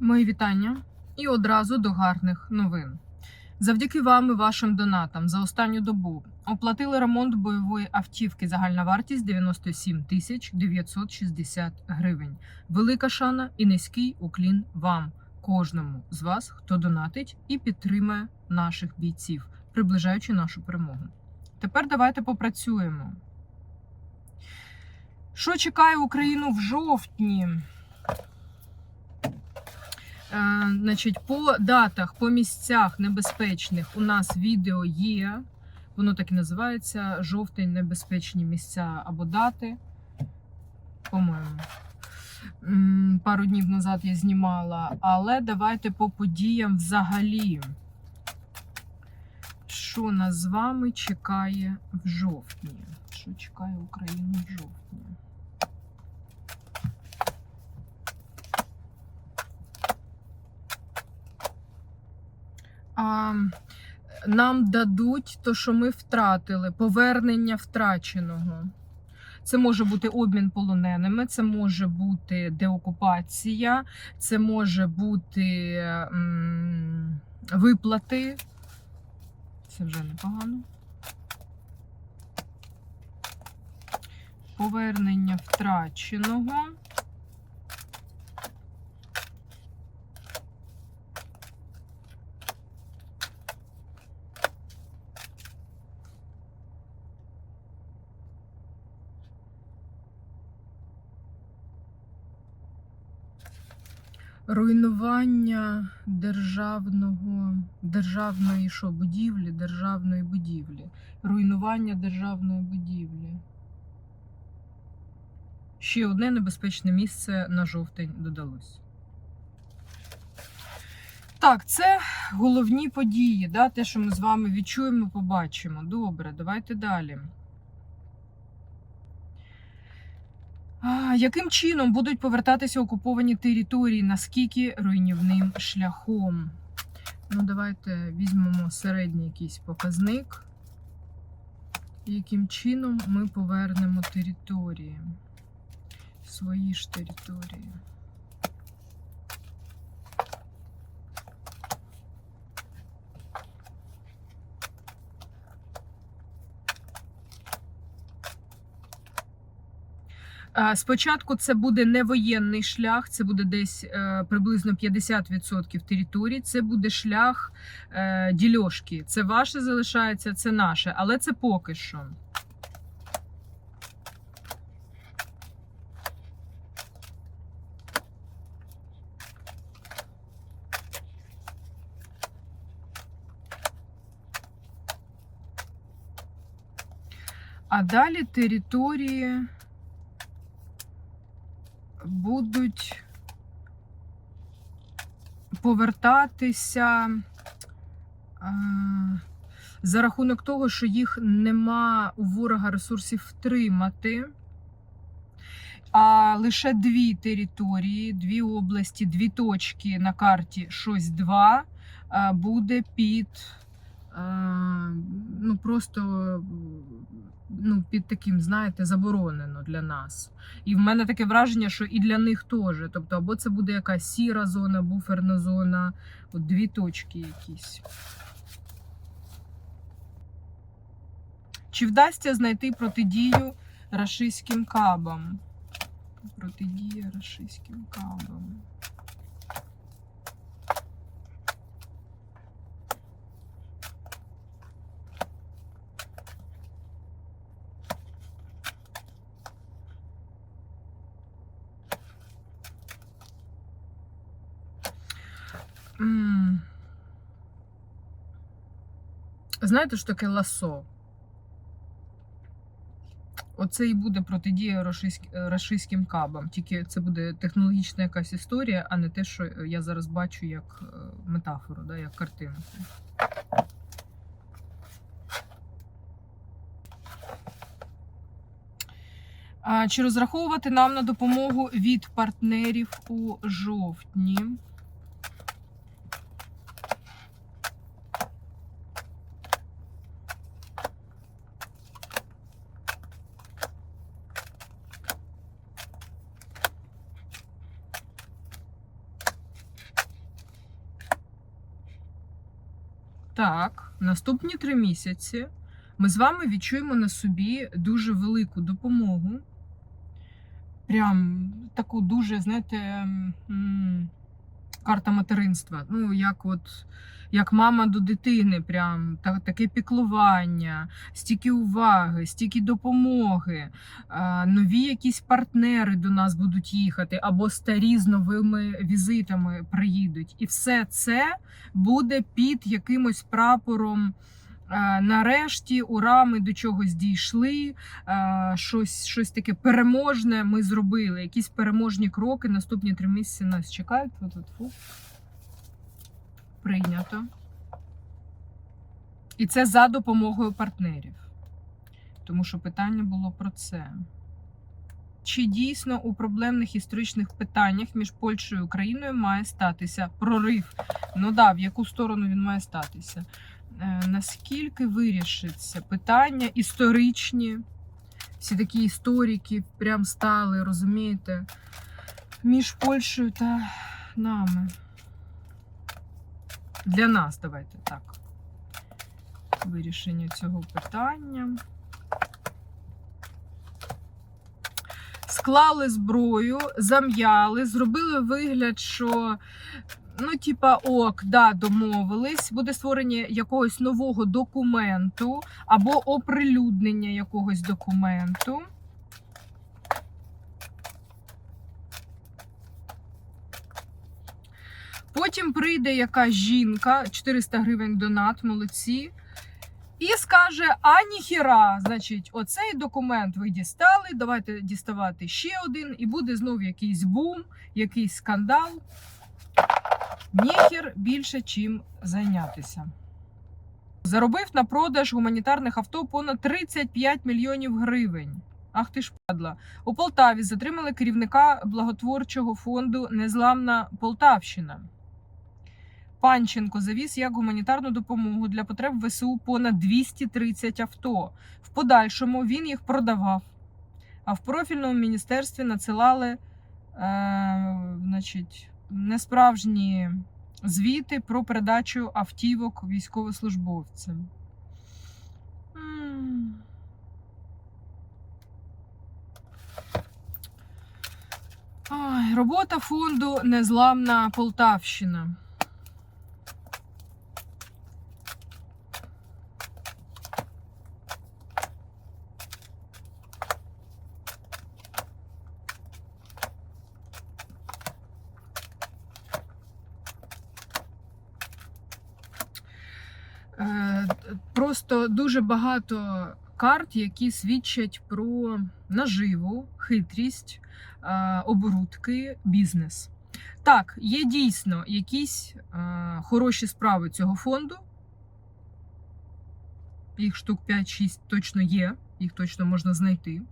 Мої вітання і одразу до гарних новин. Завдяки вам і вашим донатам за останню добу оплатили ремонт бойової автівки. Загальна вартість 97 тисяч 960 гривень. Велика шана і низький уклін вам, кожному з вас, хто донатить і підтримує наших бійців, приближаючи нашу перемогу. Тепер давайте попрацюємо. Що чекає Україну в жовтні? Е, Значить, по датах, по місцях небезпечних у нас відео є. Воно так і називається жовтень небезпечні місця або дати. По-моєму. Пару днів назад я знімала. Але давайте по подіям взагалі. Що нас з вами чекає в жовтні? Що чекає Україну в жовтні? А, нам дадуть то, що ми втратили, повернення втраченого. Це може бути обмін полоненими, це може бути деокупація, це може бути м, виплати. Це вже непогано. Повернення втраченого. Руйнування державного, державної що, будівлі, державної будівлі. Руйнування державної будівлі. Ще одне небезпечне місце на жовтень додалось. Так, це головні події, да, те, що ми з вами відчуємо, побачимо. Добре, давайте далі. А, Яким чином будуть повертатися окуповані території? Наскільки руйнівним шляхом? Ну, давайте візьмемо середній якийсь показник. Яким чином ми повернемо території? Свої ж території. Спочатку це буде не воєнний шлях, це буде десь е, приблизно 50% території. Це буде шлях е, дільошки. Це ваше залишається, це наше, але це поки що. А далі території будуть повертатися е, за рахунок того, що їх нема у ворога ресурсів втримати. А лише дві території, дві області, дві точки на карті щось два е, буде під ну просто ну, під таким, знаєте, заборонено для нас. І в мене таке враження, що і для них теж. Тобто, або це буде якась сіра зона, буферна зона, от дві точки якісь. Чи вдасться знайти протидію рашистським кабам? Протидія рашистським кабам. Знаєте, що таке ласо? Оце і буде протидія рашистськ- рашистським кабам. Тільки це буде технологічна якась історія, а не те, що я зараз бачу як е, метафору, да, як картинку. Чи розраховувати нам на допомогу від партнерів у жовтні? Так, наступні три місяці ми з вами відчуємо на собі дуже велику допомогу. Прям таку дуже, знаєте, карта материнства. Ну, як от як мама до дитини, прям та, таке піклування, стільки уваги, стільки допомоги, а, нові якісь партнери до нас будуть їхати, або старі з новими візитами приїдуть. І все це буде під якимось прапором. е, Нарешті, ура, ми до чогось дійшли. е, Щось, щось таке переможне ми зробили. Якісь переможні кроки. Наступні три місяці нас чекають. Фу-фу-фу. Прийнято. І це за допомогою партнерів. Тому що питання було про це. Чи дійсно у проблемних історичних питаннях між Польщею і Україною має статися прорив? Ну да, в яку сторону він має статися? Е, наскільки вирішиться питання історичні? Всі такі історики прям стали, розумієте, між Польщею та нами. Для нас, давайте так. Вирішення цього питання. Склали зброю, зам'яли, зробили вигляд, що ну, типа, ок, да, домовились, буде створення якогось нового документу або оприлюднення якогось документу. Потім прийде якась жінка, 400 гривень донат, молодці. І скаже: а ніхіра, значить, оцей документ ви дістали. Давайте діставати ще один, і буде знов якийсь бум, якийсь скандал. Ніхер більше чим зайнятися. Заробив на продаж гуманітарних авто понад 35 мільйонів гривень. Ах ти ж падла. У Полтаві затримали керівника благотворчого фонду Незламна Полтавщина. Панченко завіз як гуманітарну допомогу для потреб ВСУ понад 230 авто. В подальшому він їх продавав. А в профільному міністерстві надсилали е, значить, несправжні звіти про передачу автівок військовослужбовцям. Ой, робота фонду Незламна Полтавщина. Е, Просто дуже багато карт, які свідчать про наживу, хитрість, е, оборудки, бізнес. Так, є дійсно якісь е, хороші справи цього фонду. Їх штук 5-6 точно є, їх точно можна знайти.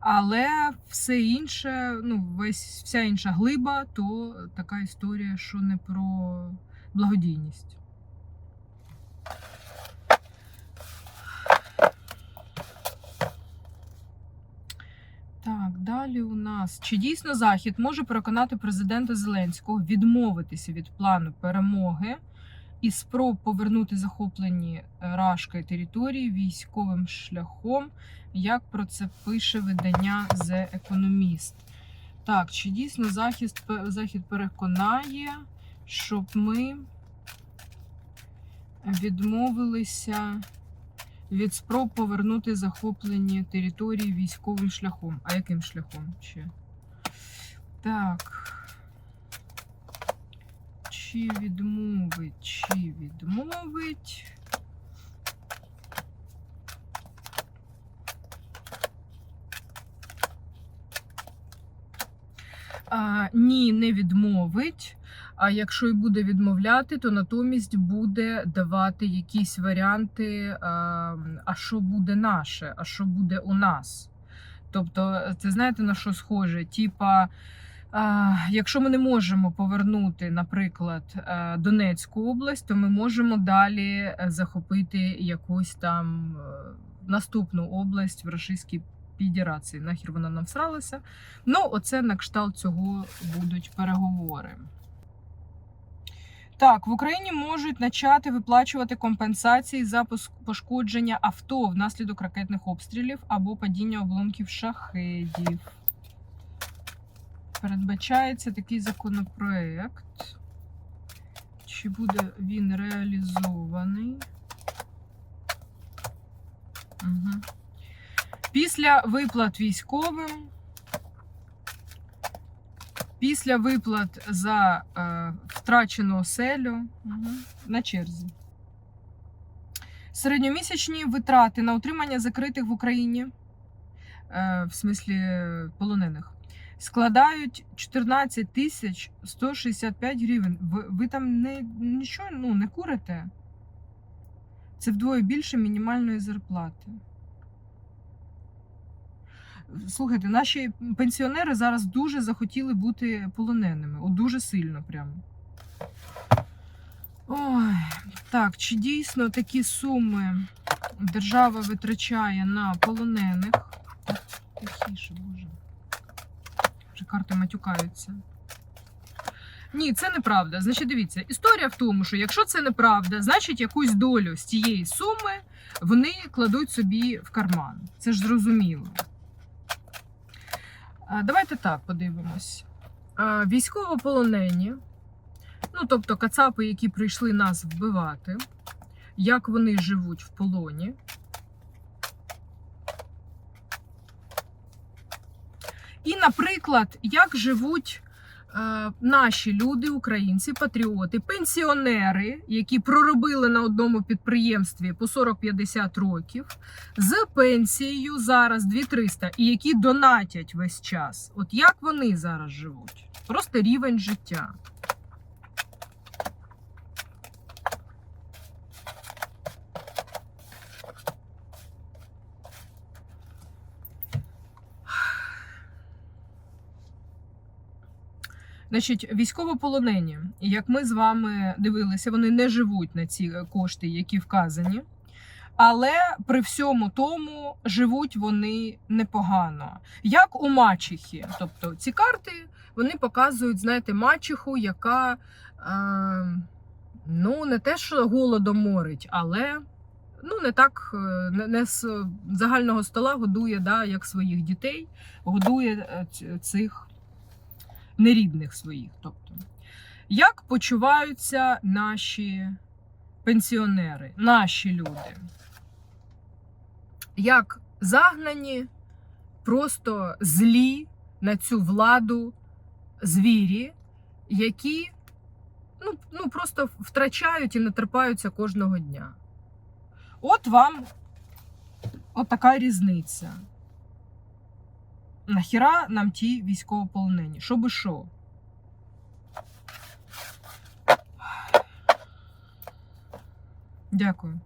Але все інше, ну, весь, вся інша глиба, то така історія, що не про благодійність. Так, далі у нас. Чи дійсно Захід може переконати президента Зеленського відмовитися від плану перемоги і спроб повернути захоплені е, Рашка території військовим шляхом, як про це пише видання The Economist? Так, чи дійсно Захід, Захід переконає, щоб ми відмовилися від спроб повернути захоплені території військовим шляхом. А яким шляхом ще? Так. Чи відмовить, чи відмовить. А, ні, не відмовить. А якщо і буде відмовляти, то натомість буде давати якісь варіанти, а, що буде наше, а що буде у нас. Тобто, це знаєте на що схоже? Типа, якщо ми не можемо повернути, наприклад, е, Донецьку область, то ми можемо далі е, захопити якусь там е, наступну область в Російській Федерації. Нахер вона нам всралася. Ну, оце на кшталт цього будуть переговори. Так, в Україні можуть почати виплачувати компенсації за пошкодження авто внаслідок ракетних обстрілів або падіння обломків шахедів. Передбачається такий законопроект. Чи буде він реалізований? Угу. Після виплат військовим. Після виплат за е, втрачену оселю угу. на черзі. Середньомісячні витрати на утримання закритих в Україні, е, в смислі полонених, складають 14 тисяч 165 гривень. Ви, ви там не, нічого ну, не курите? Це вдвоє більше мінімальної зарплати. Слухайте, наші пенсіонери зараз дуже захотіли бути полоненими. От дуже сильно прямо. Ой, так, чи дійсно такі суми держава витрачає на полонених? Тихіше, боже. Вже карти матюкаються. Ні, це неправда. Значить, дивіться, історія в тому, що якщо це неправда, значить якусь долю з цієї суми вони кладуть собі в карман. Це ж зрозуміло. Давайте так подивимось. Військовополонені, ну тобто кацапи, які прийшли нас вбивати, як вони живуть в полоні. І, наприклад, як живуть наші люди, українці, патріоти, пенсіонери, які проробили на одному підприємстві по 40-50 років, з пенсією зараз 2300 і які донатять весь час. От як вони зараз живуть? Просто рівень життя. Значить, військовополонені, як ми з вами дивилися, вони не живуть на ці кошти, які вказані. Але при всьому тому живуть вони непогано. Як у мачехи. Тобто ці карти вони показують, знаєте, мачеху, яка е, ну, не те, що голодом морить, але ну, не так е, не, з загального стола годує, да, як своїх дітей, годує е, цих нерідних своїх. Тобто, як почуваються наші пенсіонери, наші люди? Як загнані, просто злі на цю владу звірі, які ну, ну, просто втрачають і натерпаються кожного дня. От вам от така різниця. Нахіра нам ті військовополонені? Щоби що? Дякую.